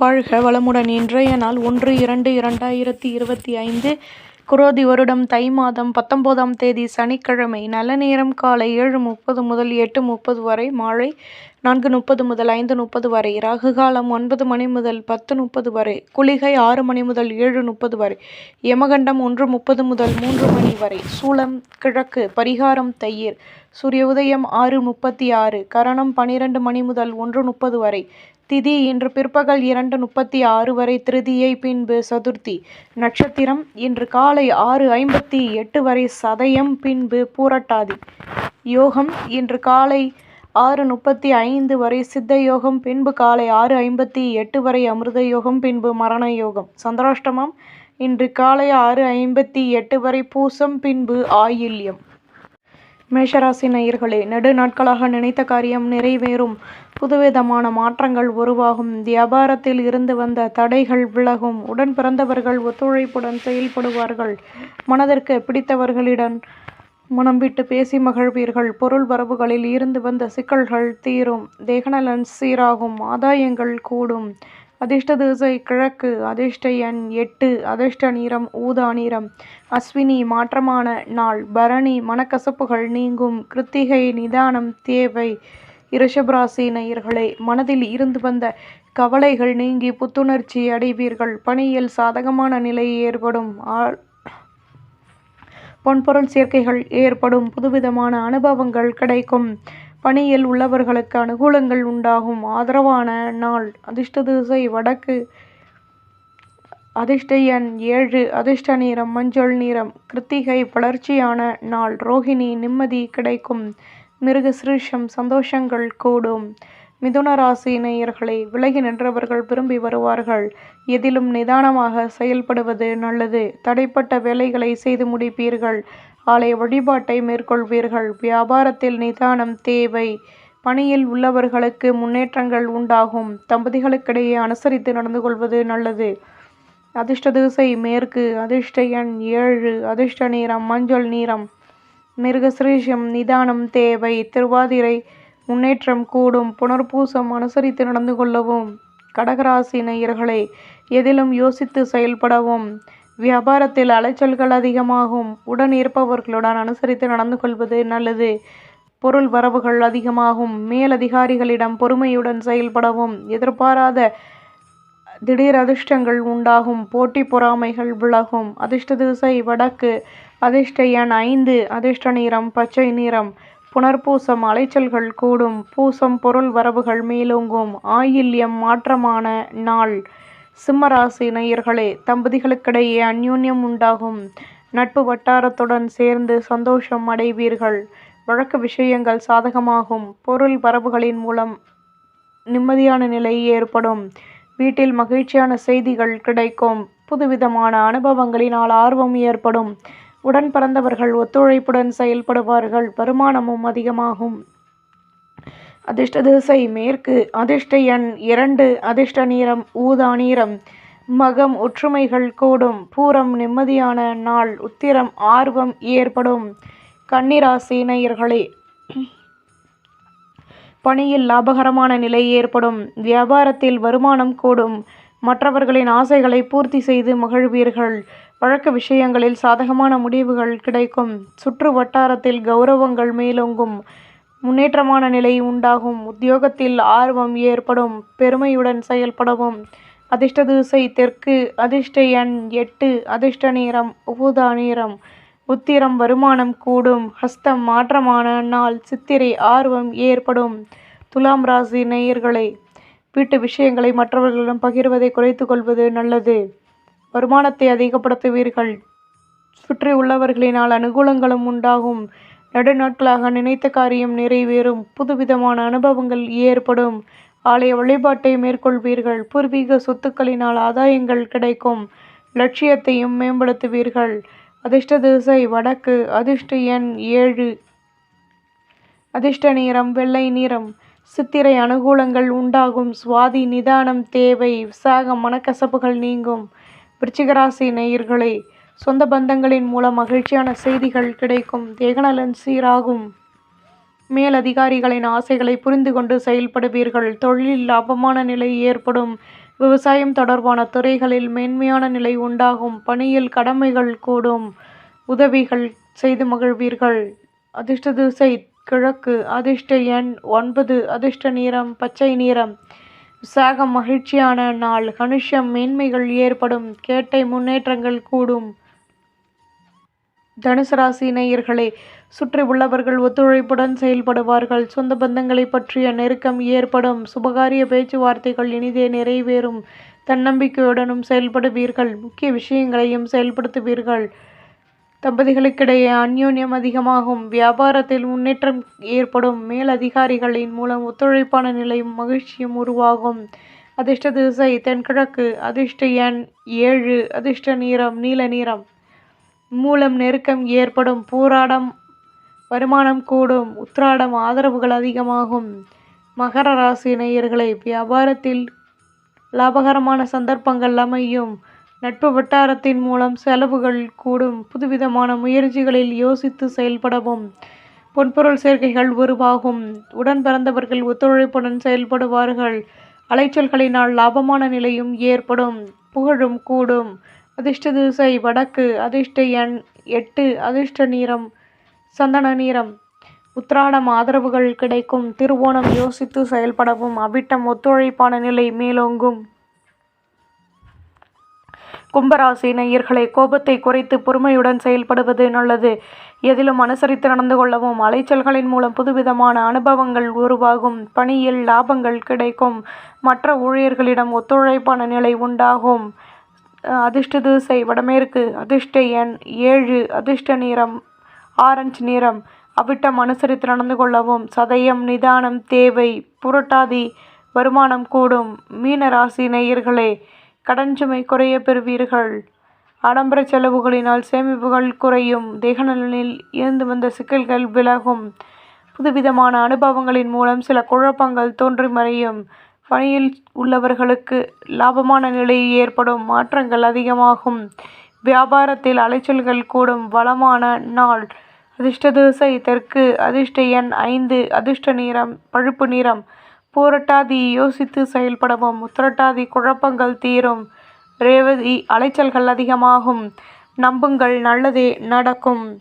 வாழ்க வளமுடன் இன்றைய நாள் ஒன்று இரண்டு இரண்டாயிரத்தி இருபத்தி ஐந்து குரோதி வருடம் தை மாதம் பத்தொம்போதாம் தேதி சனிக்கிழமை. நல்ல நேரம் காலை ஏழு முப்பது முதல் எட்டு முப்பது வரை மாலை நான்கு முப்பது முதல் ஐந்து முப்பது வரை ராகு காலம் ஒன்பது மணி முதல் பத்து முப்பது வரை குளிகை ஆறு மணி முதல் ஏழு முப்பது வரை யமகண்டம் ஒன்று முப்பது முதல் மூன்று மணி வரை சூளம் கிழக்கு பரிகாரம் தயிர் சூரிய உதயம் ஆறு முப்பத்தி ஆறு கரணம் பனிரெண்டு மணி முதல் ஒன்று முப்பது வரை திதி இன்று பிற்பகல் இரண்டு முப்பத்தி ஆறு வரை திருதியை பின்பு சதுர்த்தி. நட்சத்திரம் இன்று காலை ஆறு ஐம்பத்தி எட்டு வரை சதயம் பின்பு பூரட்டாதி. யோகம் இன்று காலை ஆறு முப்பத்தி ஐந்து வரை சித்த யோகம் பின்பு காலை ஆறு ஐம்பத்தி எட்டு வரை அமிர்த யோகம் பின்பு மரண யோகம். சந்திராஷ்டமம் இன்று காலை ஆறு ஐம்பத்தி எட்டு வரை பூசம் பின்பு ஆயில்யம். மேஷராசி நேயர்களே நெடு நாட்களாக நினைத்த காரியம் நிறைவேறும். புதுவிதமான மாற்றங்கள் உருவாகும். வியாபாரத்தில் இருந்து வந்த தடைகள் விலகும். உடன் பிறந்தவர்கள் ஒத்துழைப்புடன் செயல்படுவார்கள். மனதிற்கு பிடித்தவர்களிடம் மனம் விட்டு பேசி மகிழ்வீர்கள். பொருள் வரவுகளில் இருந்து வந்த சிக்கல்கள் தீரும். தேகநலன் சீராகும். ஆதாயங்கள் கூடும். அதிர்ஷ்ட திசை கிழக்கு அதிர்ஷ்ட எண் எட்டு அதிர்ஷ்ட நிறம் ஊதா நிறம். அஸ்வினி மாற்றமான நாள். பரணி மனக்கசப்புகள் நீங்கும். கிருத்திகை நிதானம் தேவை. ரிஷபராசி நேயர்களே மனதில் இருந்து வந்த கவலைகள் நீங்கி புத்துணர்ச்சி அடைவீர்கள். பணியில் சாதகமான நிலை ஏற்படும். ஆள் பொன்பொருள் சேர்க்கைகள் ஏற்படும். புதுவிதமான அனுபவங்கள் கிடைக்கும். பணியில் உள்ளவர்களுக்கு அனுகூலங்கள் உண்டாகும். ஆதரவான நாள். அதிர்ஷ்ட திசை வடக்கு. அதிர்ஷ்ட எண் ஏழு. அதிர்ஷ்ட நிறம் மஞ்சள் நிறம். கிருத்திகை வளர்ச்சியான நாள். ரோஹிணி நிம்மதி கிடைக்கும். மிருகசிருஷம் சந்தோஷங்கள் கூடும். மிதுன ராசி நேயர்களை விலகி நின்றவர்கள் விரும்பி வருவார்கள். எதிலும் நிதானமாக செயல்படுவது நல்லது. தடைப்பட்ட வேலைகளை செய்து முடிப்பீர்கள். ஆலய வழிபாட்டை மேற்கொள்வீர்கள். வியாபாரத்தில் நிதானம் தேவை. பணியில் உள்ளவர்களுக்கு முன்னேற்றங்கள் உண்டாகும். தம்பதிகளுக்கிடையே அனுசரித்து நடந்து கொள்வது நல்லது. அதிர்ஷ்ட திசை மேற்கு அதிர்ஷ்ட எண் ஏழு அதிர்ஷ்ட நீரம் மஞ்சள் நீரம் மிருகசிரீஷம் நிதானம் தேவை. திருவாதிரை முன்னேற்றம் கூடும். புனர்பூசம் அனுசரித்து நடந்து கொள்ளவும். கடகராசி நேயர்களே எதிலும் யோசித்து செயல்படவும். வியாபாரத்தில் அலைச்சல்கள் அதிகமாகும். உடன் இருப்பவர்களுடன் அனுசரித்து நடந்து கொள்வது நல்லது. பொருள் வரவுகள் அதிகமாகும். மேலதிகாரிகளிடம் பொறுமையுடன் செயல்படவும். எதிர்பாராத திடீர் அதிர்ஷ்டங்கள் உண்டாகும். போட்டி பொறாமைகள் விலகும். அதிர்ஷ்ட திசை வடக்கு. அதிர்ஷ்ட எண் ஐந்து. அதிர்ஷ்ட நிறம் பச்சை நிறம். புனர்பூசம் அலைச்சல்கள் கூடும். பூசம் பொருள் வரவுகள் மேலோங்கும். ஆயில்யம் மாற்றமான நாள். சிம்மராசி நேயர்களே தம்பதிகளுக்கிடையே அந்யூன்யம் உண்டாகும். நட்பு வட்டாரத்துடன் சேர்ந்து சந்தோஷம் அடைவீர்கள். வழக்கு விஷயங்கள் சாதகமாகும். பொருள் வரவுகளின் மூலம் நிம்மதியான நிலை ஏற்படும். வீட்டில் மகிழ்ச்சியான செய்திகள் கிடைக்கும். புதுவிதமான அனுபவங்களினால் ஆர்வம் ஏற்படும். உடன் பிறந்தவர்கள் ஒத்துழைப்புடன் செயல்படுவார்கள். வருமானமும் அதிகமாகும். அதிர்ஷ்ட திசை மேற்கு. அதிர்ஷ்ட எண் இரண்டு. அதிர்ஷ்ட நீரம் ஊதா நீரம் மகம் ஒற்றுமைகள் கூடும். பூரம் நிம்மதியான நாள். உத்திரம் ஆர்வம் ஏற்படும். கன்னிராசி நேயர்களே பணியில் லாபகரமான நிலை ஏற்படும். வியாபாரத்தில் வருமானம் கூடும். மற்றவர்களின் ஆசைகளை பூர்த்தி செய்து மகிழ்வீர்கள். வழக்கு விஷயங்களில் சாதகமான முடிவுகள் கிடைக்கும். சுற்று வட்டாரத்தில் கௌரவங்கள் மேலோங்கும். முன்னேற்றமான நிலை உண்டாகும். உத்தியோகத்தில் ஆர்வம் ஏற்படும். பெருமையுடன் செயல்படவும். அதிர்ஷ்ட திசை தெற்கு அதிர்ஷ்ட எண் எட்டு அதிர்ஷ்ட நேரம் ஊதா நேரம் உத்திரம் வருமானம் கூடும். ஹஸ்தம் மாற்றமான நாள் சித்திரை ஆர்வம் ஏற்படும். துலாம் ராசி நேயர்களை வீட்டு விஷயங்களை மற்றவர்களிடம் பகிர்வதை குறைத்து கொள்வது நல்லது. வருமானத்தை அதிகப்படுத்துவீர்கள். சுற்றி உள்ளவர்களினால் அனுகூலங்களும் உண்டாகும். நெடுநாட்களாக நினைத்த காரியம் நிறைவேறும். புதுவிதமான அனுபவங்கள் ஏற்படும். ஆலய வழிபாட்டை மேற்கொள்வீர்கள். பூர்வீக சொத்துக்களினால் ஆதாயங்கள் கிடைக்கும். லட்சியத்தையும் மேம்படுத்துவீர்கள். அதிர்ஷ்ட திசை வடக்கு அதிர்ஷ்ட எண் ஏழு. அதிர்ஷ்ட நிறம் வெள்ளை நிறம். சித்திரை அனுகூலங்கள் உண்டாகும். சுவாதி நிதானம் தேவை. விசாகம் மனக்கசப்புகள் நீங்கும். விருச்சிகராசி நேயர்களே சொந்த பந்தங்களின் மூலம் மகிழ்ச்சியான செய்திகள் கிடைக்கும் தேகநலன் சீராகும் மேல் அதிகாரிகளின் ஆசைகளை புரிந்து கொண்டு செயல்படுவீர்கள் தொழிலில் லாபமான நிலை ஏற்படும் விவசாயம் தொடர்பான துறைகளில் மேன்மையான நிலை உண்டாகும். பணியில் கடமைகள் கூடும். உதவிகள் செய்து மகிழ்வீர்கள். அதிர்ஷ்ட திசை கிழக்கு. அதிர்ஷ்ட எண் ஒன்பது. அதிர்ஷ்ட நிறம் பச்சை நிறம். விசாகம் மகிழ்ச்சியான நாள். கனுஷம் மேன்மைகள் ஏற்படும். கேட்டை முன்னேற்றங்கள் கூடும். தனுசு ராசி நேயர்களே சுற்றி உள்ளவர்கள் ஒத்துழைப்புடன் செயல்படுவார்கள். சொந்த பந்தங்களை பற்றிய நெருக்கம் ஏற்படும். சுபகாரிய பேச்சுவார்த்தைகள் இனிதே நிறைவேறும். தன்னம்பிக்கையுடனும் செயல்படுவீர்கள். முக்கிய விஷயங்களையும் செயல்படுத்துவீர்கள். தம்பதிகளுக்கிடையே அந்யோன்யம் அதிகமாகும். வியாபாரத்தில் முன்னேற்றம் ஏற்படும். மேலதிகாரிகளின் மூலம் ஒத்துழைப்பான நிலையும் மகிழ்ச்சியும் உருவாகும். அதிர்ஷ்ட திசை தென்கிழக்கு. அதிர்ஷ்ட எண் ஏழு. அதிர்ஷ்ட நிறம் நீல நிறம். மூலம் நெருக்கம் ஏற்படும். பூராடம் வருமானம் கூடும். உத்திராடம் ஆதரவுகள் அதிகமாகும். மகர ராசி நேயர்களே வியாபாரத்தில் லாபகரமான சந்தர்ப்பங்கள் அமையும். நட்பு வட்டாரத்தின் மூலம் செலவுகள் கூடும். புதுவிதமான முயற்சிகளில் யோசித்து செயல்படவும். பொன்பொருள் சேர்க்கைகள் உருவாகும். உடன் பிறந்தவர்கள் ஒத்துழைப்புடன் செயல்படுவார்கள். அலைச்சல்களினால் லாபமான நிலையும் ஏற்படும். புகழும் கூடும். அதிர்ஷ்ட திசை வடக்கு. அதிர்ஷ்ட எண் எட்டு. அதிர்ஷ்ட நிறம் சந்தன நிறம். உத்திராடம் ஆதரவுகள் கிடைக்கும். திருவோணம் யோசித்து செயல்படவும். அவிட்டம் ஒத்துழைப்பான நிலை மேலோங்கும். கும்பராசி நேயர்களே கோபத்தை குறைத்து பொறுமையுடன் செயல்படுவது நல்லது. எதிலும் அனுசரித்து நடந்து கொள்ளவும். அலைச்சல்களின் மூலம் புதுவிதமான அனுபவங்கள் உருவாகும். பணியில் லாபங்கள் கிடைக்கும். மற்ற ஊழியர்களிடம் ஒத்துழைப்பான நிலை உண்டாகும். அதிர்ஷ்ட திசை வடமேற்கு. அதிர்ஷ்ட எண் ஏழு. அதிர்ஷ்ட நிறம் ஆரஞ்சு நிறம். அவிட்டம் அனுசரித்து நடந்து கொள்ளவும். சதயம் நிதானம் தேவை. புரட்டாதி வருமானம் கூடும். மீன ராசி நேயர்களே கடன் சுமை குறைய பெறுவீர்கள். ஆடம்பர செலவுகளினால் சேமிப்புகள் குறையும். தேகநலனில் இருந்து வந்த சிக்கல்கள் விலகும். புதுவிதமான அனுபவங்களின் மூலம் சில குழப்பங்கள் தோன்றி மறையும். பணியில் உள்ளவர்களுக்கு லாபமான நிலை ஏற்படும். மாற்றங்கள் அதிகமாகும். வியாபாரத்தில் அலைச்சல்கள் கூடும். வளமான நாள். அதிர்ஷ்ட திசை தெற்கு. அதிர்ஷ்ட எண் ஐந்து. அதிர்ஷ்ட நிறம் பழுப்பு நிறம். பூரட்டாதி யோசித்து செயல்படவும். உத்திரட்டாதி குழப்பங்கள் தீரும். ரேவதி அலைச்சல்கள் அதிகமாகும். நம்புங்கள் நல்லதே நடக்கும்.